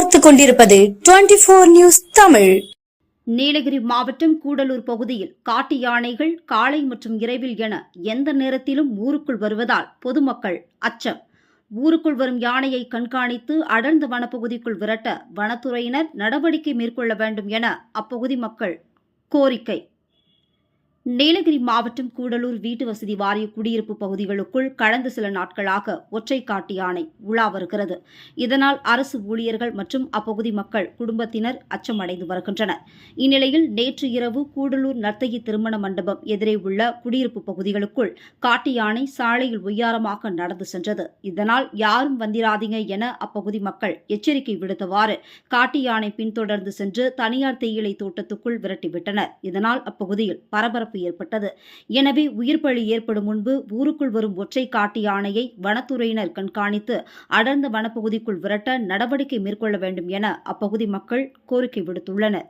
பார்த்து கொண்டிருப்பது twenty four news Tamil. Nilgiri மாவட்டம் கூடலூர் பகுதியில் காட்டு யானைகள் காலை மற்றும் இரவில் என எந்த நேரத்திலும் ஊருக்குள் வருவதால் பொதுமக்கள் அச்சம். ஊருக்குள் வரும் யானையை கண்காணித்து அடர்ந்த வனப்பகுதிக்குள் விரட்ட வனத்துறையினர் நடவடிக்கை மேற்கொள்ள வேண்டும் என அப்பகுதி மக்கள் கோரிக்கை. நீலகிரி மாவட்டம் கூடலூர் வீட்டு வசதி வாரிய குடியிருப்பு பகுதிகளுக்குள் கடந்த சில நாட்களாக ஒற்றை காட்டு யானை உலா வருகிறது. இதனால் அரசு ஊழியர்கள் மற்றும் அப்பகுதி மக்கள் குடும்பத்தினர் அச்சமடைந்து வருகின்றனர். இந்நிலையில் நேற்று இரவு கூடலூர் நர்த்தகி திருமண மண்டபம் எதிரே உள்ள குடியிருப்பு பகுதிகளுக்குள் காட்டு யானை சாலையில் உய்யாரமாக நடந்து சென்றது. இதனால் யாரும் வந்திராதீங்க என அப்பகுதி மக்கள் எச்சரிக்கை விடுத்தவாறு காட்டு யானை பின்தொடர்ந்து சென்று தனியார் தேயிலை தோட்டத்துக்குள் விரட்டிவிட்டனர். இதனால் அப்பகுதியில் பரபரப்பு பரபரப்பு ஏற்பட்டது. எனவே உயிர் பலி ஏற்படும் முன்பு ஊருக்குள் வரும் ஒற்றை காட்டு யானையை வனத்துறையினர் கண்காணித்து அடர்ந்த வனப்பகுதிக்குள் விரட்ட நடவடிக்கை மேற்கொள்ள வேண்டும் என அப்பகுதி மக்கள் கோரிக்கை விடுத்துள்ளனர்.